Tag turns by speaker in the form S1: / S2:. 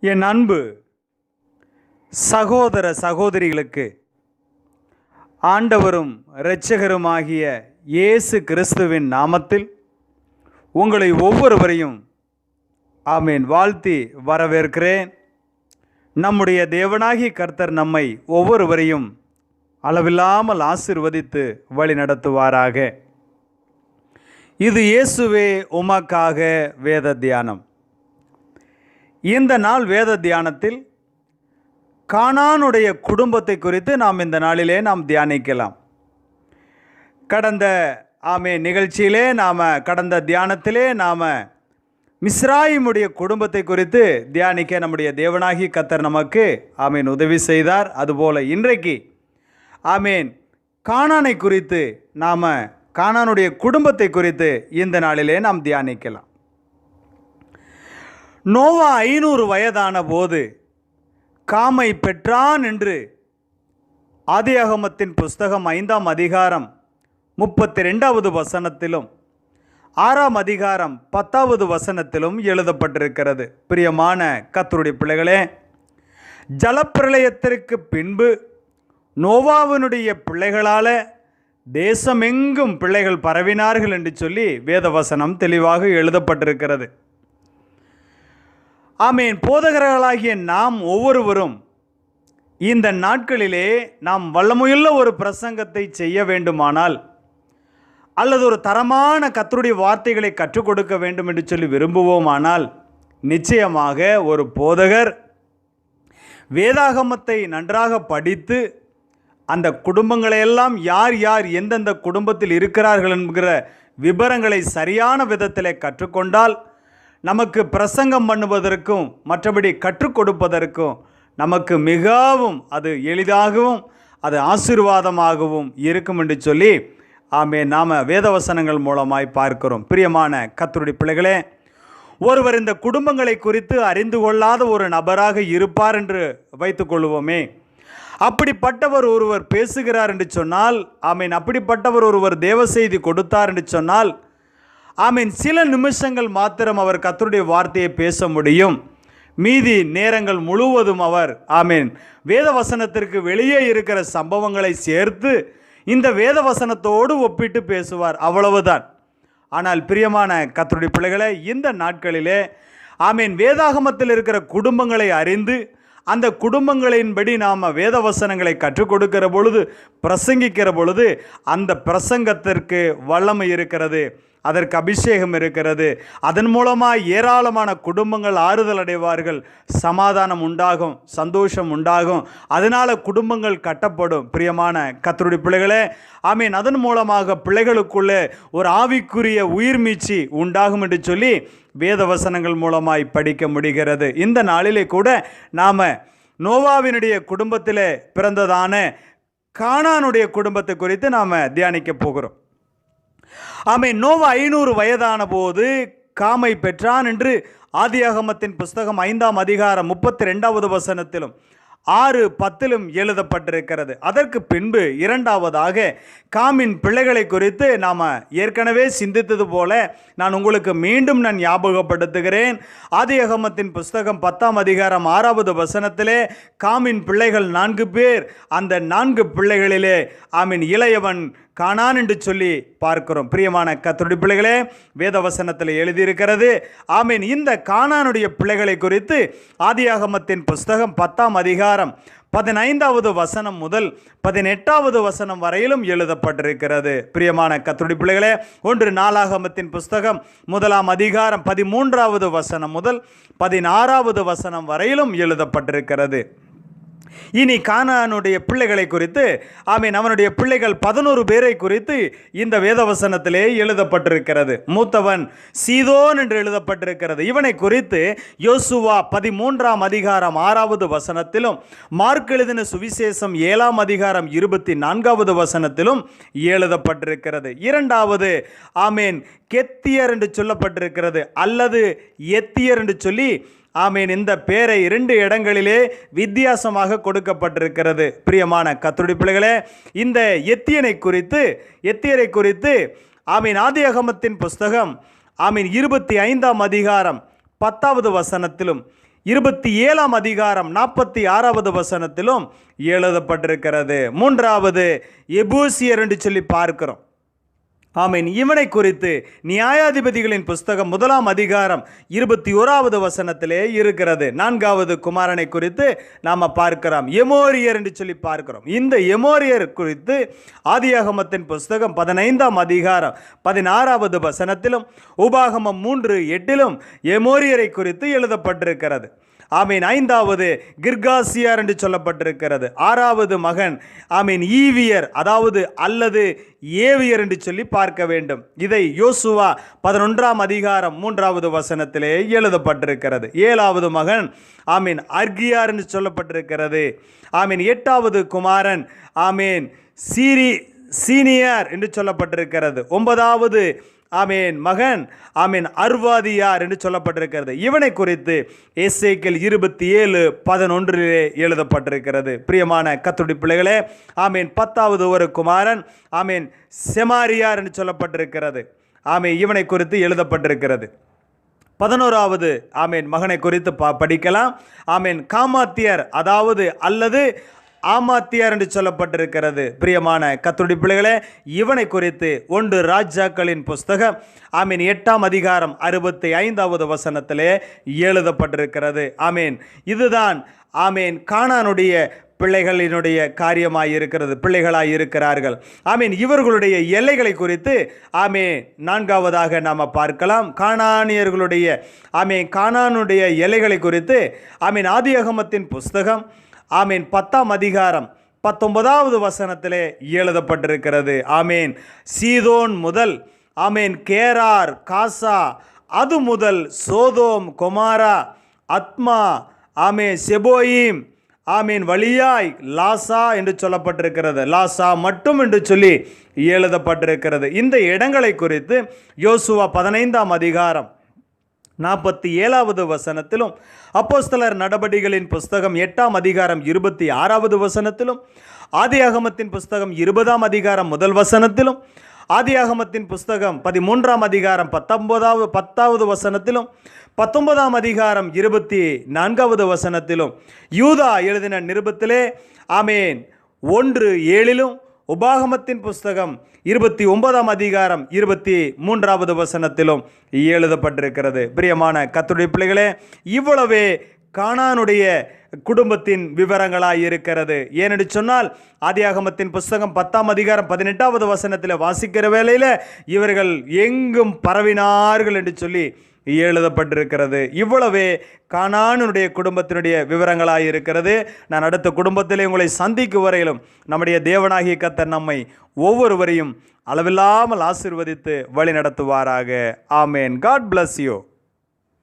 S1: என் அன்பு சகோதர சகோதரிகளுக்கு ஆண்டவரும் இரட்சகருமாகிய இயேசு கிறிஸ்துவின் நாமத்தில் உங்களை ஒவ்வொருவரையும் ஆமேன். வாழ்த்தி வரவேற்கிறேன். நம்முடைய தேவனாகி கர்த்தர் நம்மை ஒவ்வொருவரையும் அளவில்லாமல் ஆசிர்வதித்து வழி நடத்துவாராக. இது இயேசுவே உமக்காக வேத தியானம். இந்த நாள் வேத தியானத்தில் கானானுடைய குடும்பத்தை குறித்து நாம் இந்த நாளிலே நாம் தியானிக்கலாம். கடந்த ஆமே நிகழ்ச்சியிலே நாம் கடந்த தியானத்திலே நாம் மிஸ்ராயிமுடைய குடும்பத்தை குறித்து தியானிக்க நம்முடைய தேவனாகி கத்தர் நமக்கு ஆமீன் உதவி செய்தார். அதுபோல் இன்றைக்கு ஆமீன் கானானை குறித்து நாம் கானானுடைய குடும்பத்தை குறித்து இந்த நாளிலே நாம் தியானிக்கலாம். நோவா ஐநூறு வயதான போது காமை பெற்றான் என்று ஆதியாகமத்தின் புஸ்தகம் ஐந்தாம் அதிகாரம் முப்பத்தி ரெண்டாவது வசனத்திலும் ஆறாம் அதிகாரம் பத்தாவது வசனத்திலும் எழுதப்பட்டிருக்கிறது. பிரியமான கத்தருடைய பிள்ளைகளே ஜலப்பிரளயத்திற்கு பின்பு நோவாவினுடைய பிள்ளைகளால் தேசமெங்கும் பிள்ளைகள் பரவினார்கள் என்று சொல்லி வேதவசனம் தெளிவாக எழுதப்பட்டிருக்கிறது. ஆமேன். போதகர்களாகிய நாம் ஒவ்வொருவரும் இந்த நாட்களிலே நாம் வல்லமுயுள்ள ஒரு பிரசங்கத்தை செய்ய வேண்டுமானால் அல்லது ஒரு தரமான கத்தருடைய வார்த்தைகளை கற்றுக் கொடுக்க வேண்டும் என்று சொல்லி விரும்புவோமானால் நிச்சயமாக ஒரு போதகர் வேதாகமத்தை நன்றாக படித்து அந்த குடும்பங்களையெல்லாம் யார் யார் எந்தெந்த குடும்பத்தில் இருக்கிறார்கள் என்கிற விபரங்களை சரியான விதத்தில் கற்றுக்கொண்டால் நமக்கு பிரசங்கம் பண்ணுவதற்கும் மற்றபடி கற்றுக் கொடுப்பதற்கும் நமக்கு மிகவும் அது எளிதாகவும் அது ஆசீர்வாதமாகவும் இருக்கும் என்று சொல்லி ஆமே நாம் வேதவசனங்கள் மூலமாய் பார்க்கிறோம். பிரியமான கத்தருடைய பிள்ளைகளே ஒருவர் இந்த குடும்பங்களை குறித்து அறிந்து கொள்ளாத ஒரு நபராக இருப்பார் என்று வைத்துக்கொள்வோமே அப்படிப்பட்டவர் ஒருவர் பேசுகிறார் என்று சொன்னால் ஆமீன் அப்படிப்பட்டவர் ஒருவர் தேவ செய்தி கொடுத்தார் என்று சொன்னால் ஆமீன். சில நிமிஷங்கள் மாத்திரம் அவர் கத்தருடைய வார்த்தையை பேச முடியும். மீதி நேரங்கள் முழுவதும் அவர் ஆமீன். வேத வசனத்திற்கு வெளியே இருக்கிற சம்பவங்களை சேர்த்து இந்த வேத வசனத்தோடு ஒப்பிட்டு பேசுவார். அவ்வளவுதான். ஆனால் பிரியமான கத்தருடைய பிள்ளைகளை இந்த நாட்களிலே ஆமீன் வேதாகமத்தில் இருக்கிற குடும்பங்களை அறிந்து அந்த குடும்பங்களின்படி நாம் வேத வசனங்களை கற்றுக் கொடுக்கிற பொழுது பிரசங்கிக்கிற பொழுது அந்த பிரசங்கத்திற்கு வல்லமை இருக்கிறது அதற்கு அபிஷேகம் இருக்கிறது. அதன் மூலமாக ஏராளமான குடும்பங்கள் ஆறுதல் அடைவார்கள். சமாதானம் உண்டாகும் சந்தோஷம் உண்டாகும். அதனால் குடும்பங்கள் கட்டப்படும். பிரியமான கத்தருடைய பிள்ளைகளே ஆமீன். அதன் மூலமாக பிள்ளைகளுக்குள்ளே ஒரு ஆவிக்குரிய உயிர் மீச்சி உண்டாகும் என்று சொல்லி வேத வசனங்கள் மூலமாய் படிக்க முடிகிறது. இந்த நாளிலே கூட நாம் நோவாவினுடைய குடும்பத்தில் பிறந்ததான கானானுடைய குடும்பத்தை குறித்து நாம் தியானிக்க போகிறோம். ஆமை நோவா ஐநூறு வயதான போது காமை பெற்றான் என்று ஆதியாகமத்தின் புஸ்தகம் ஐந்தாம் அதிகாரம் முப்பத்தி ரெண்டாவது வசனத்திலும் ஆறு பத்திலும் எழுதப்பட்டிருக்கிறது. அதற்கு பின்பு இரண்டாவதாக காமின் பிள்ளைகளை குறித்து நாம் ஏற்கனவே சிந்தித்தது போல நான் உங்களுக்கு மீண்டும் நான் ஞாபகப்படுத்துகிறேன். ஆதியகமத்தின் புஸ்தகம் பத்தாம் அதிகாரம் ஆறாவது வசனத்திலே காமின் பிள்ளைகள் நான்கு பேர். அந்த நான்கு பிள்ளைகளிலே ஆமின் இளையவன் காணான் என்று சொல்லி பார்க்கிறோம். பிரியமான கத்தருடைய பிள்ளைகளே வேதவசனத்தில் எழுதியிருக்கிறது ஆமீன். இந்த காணானுடைய பிள்ளைகளை குறித்து ஆதியாகமத்தின் புஸ்தகம் பத்தாம் அதிகாரம் பதினைந்தாவது வசனம் முதல் பதினெட்டாவது வசனம் வரையிலும் எழுதப்பட்டிருக்கிறது. பிரியமான கத்துடி பிள்ளைகளே ஒன்று நாளாகமத்தின் புஸ்தகம் முதலாம் அதிகாரம் பதிமூன்றாவது வசனம் முதல் பதினாறாவது வசனம் வரையிலும் எழுதப்பட்டிருக்கிறது. இனி கானானுடைய பிள்ளைகளை குறித்து ஆமீன் அவனுடைய பிள்ளைகள் பதினோரு பேரை குறித்து இந்த வேதவசனத்திலே எழுதப்பட்டிருக்கிறது. மூத்தவன் சீதோன் என்று எழுதப்பட்டிருக்கிறது. இவனை குறித்து யோசுவா பதிமூன்றாம் அதிகாரம் ஆறாவது வசனத்திலும் மார்க் எழுதின சுவிசேஷம் ஏழாம் அதிகாரம் இருபத்தி நான்காவது வசனத்திலும் எழுதப்பட்டிருக்கிறது. இரண்டாவது ஆமீன் கெத்தியர் என்று சொல்லப்பட்டிருக்கிறது. அல்லது எத்தியர் என்று சொல்லி ஆமீன். இந்த பேரை இரண்டு இடங்களிலே வித்தியாசமாக கொடுக்கப்பட்டிருக்கிறது. பிரியமான கத்துடி பிள்ளைகளே இந்த எத்தியனை குறித்து எத்தியரை குறித்து ஆமீன் ஆதியகமத்தின் புஸ்தகம் ஆமீன் இருபத்தி ஐந்தாம் அதிகாரம் பத்தாவது வசனத்திலும் இருபத்தி ஏழாம் அதிகாரம் நாற்பத்தி ஆறாவது வசனத்திலும் எழுதப்பட்டிருக்கிறது. மூன்றாவது எபூசியர் என்று சொல்லி பார்க்கிறோம். ஆமீன். இவனை குறித்து நியாயாதிபதிகளின் புஸ்தகம் முதலாம் அதிகாரம் இருபத்தி ஓராவது வசனத்திலே இருக்கிறது. நான்காவது குமாரனை குறித்து நாம் பார்க்கிறோம். எமோரியர் என்று சொல்லி பார்க்கிறோம். இந்த எமோரியர் குறித்து ஆதியாகமத்தின் புஸ்தகம் பதினைந்தாம் அதிகாரம் பதினாறாவது வசனத்திலும் உபாகமம் மூன்று எட்டிலும் எமோரியரை குறித்து எழுதப்பட்டிருக்கிறது. ஆமீன். ஐந்தாவது கிர்காசியார் என்று சொல்லப்பட்டிருக்கிறது. ஆறாவது மகன் ஆமீன் ஈவியர் அதாவது அல்லது ஏவியர் என்று சொல்லி பார்க்க வேண்டும். இதை யோசுவா பதினொன்றாம் அதிகாரம் மூன்றாவது வசனத்திலே எழுதப்பட்டிருக்கிறது. ஏழாவது மகன் ஆமீன் அர்கியார் என்று சொல்லப்பட்டிருக்கிறது. ஆமீன் எட்டாவது குமாரன் ஆமீன் சீரி சீனியர் என்று சொல்லப்பட்டிருக்கிறது. ஒன்பதாவது ஆமேன் மகன் ஆமீன் அர்வாதியார் என்று சொல்லப்பட்டிருக்கிறது. இவனை குறித்து எஸ்ஐக்கள் இருபத்தி ஏழு பதினொன்றிலே எழுதப்பட்டிருக்கிறது. பிரியமான கத்துடி பிள்ளைகளே ஆமீன் பத்தாவது ஒரு குமாரன் ஆமீன் செமாரியார் என்று சொல்லப்பட்டிருக்கிறது. ஆமே இவனை குறித்து எழுதப்பட்டிருக்கிறது. பதினோராவது ஆமேன் மகனை குறித்து பா படிக்கலாம். ஆமேன் காமாத்தியர் அதாவது அல்லது ஆமாத்தியார் என்று சொல்லப்பட்டிருக்கிறது. பிரியமான கத்துடி பிள்ளைகளே இவனை குறித்து ஒன்று ராஜாக்களின் புஸ்தகம் ஆமீன் எட்டாம் அதிகாரம் அறுபத்தி ஐந்தாவது வசனத்திலே எழுதப்பட்டிருக்கிறது. ஆமீன். இதுதான் ஆமீன் காணானுடைய பிள்ளைகளினுடைய காரியமாக இருக்கிறது பிள்ளைகளாக இருக்கிறார்கள். ஆமீன் இவர்களுடைய எல்லைகளை குறித்து ஆமே நான்காவதாக நாம் பார்க்கலாம். காணானியர்களுடைய ஆமே காணானுடைய எல்லைகளை குறித்து ஆமீன் ஆதியகமத்தின் புஸ்தகம் ஆமீன். பத்தாம் அதிகாரம் பத்தொன்பதாவது வசனத்திலே எழுதப்பட்டிருக்கிறது. ஆமீன். சீதோன் முதல் ஆமீன் கேரார் காசா அது முதல் சோதோம் கொமாரா அத்மா ஆமே செபோயிம் ஆமீன் வழியாய் லாசா என்று சொல்லப்பட்டிருக்கிறது. லாசா மட்டும் என்று சொல்லி எழுதப்பட்டிருக்கிறது. இந்த இடங்களை குறித்து யோசுவா பதினைந்தாம் அதிகாரம் நாற்பத்தி ஏழாவது வசனத்திலும் அப்போஸ்தலர் நடபடிகளின் புஸ்தகம் எட்டாம் அதிகாரம் இருபத்தி ஆறாவது வசனத்திலும் ஆதியாகமத்தின் புஸ்தகம் இருபதாம் அதிகாரம் முதல் வசனத்திலும் ஆதியாகமத்தின் புஸ்தகம் பதிமூன்றாம் அதிகாரம் பத்தொன்பதாவது பத்தாவது வசனத்திலும் பத்தொன்பதாம் அதிகாரம் இருபத்தி நான்காவது வசனத்திலும் யூதா எழுதின நிருபத்திலே ஆமேன் ஒன்று ஏழிலும் உபாகமத்தின் புஸ்தகம் இருபத்தி ஒன்பதாம் அதிகாரம் இருபத்தி மூன்றாவது வசனத்திலும் எழுதப்பட்டிருக்கிறது. பிரியமான கத்துடைய பிள்ளைகளே இவ்வளவே கானானுடைய குடும்பத்தின் விவரங்களாய் இருக்கிறது. ஏனென்று சொன்னால் ஆதியாகமத்தின் புஸ்தகம் பத்தாம் அதிகாரம் பதினெட்டாவது வசனத்தில் வாசிக்கிற வேளையில் இவர்கள் எங்கும் பரவினார்கள் என்று சொல்லி எழுதப்பட்டிருக்கிறது. இவ்வளவே கானானுடைய குடும்பத்தினுடைய விவரங்களாக இருக்கிறது நான் அடுத்த குடும்பத்திலே உங்களை சந்திக்கும் வரையிலும் நம்முடைய தேவனாகிய கத்தர் நம்மை ஒவ்வொருவரையும் அளவில்லாமல் ஆசிர்வதித்து வழி நடத்துவாராக ஆமேன். God bless you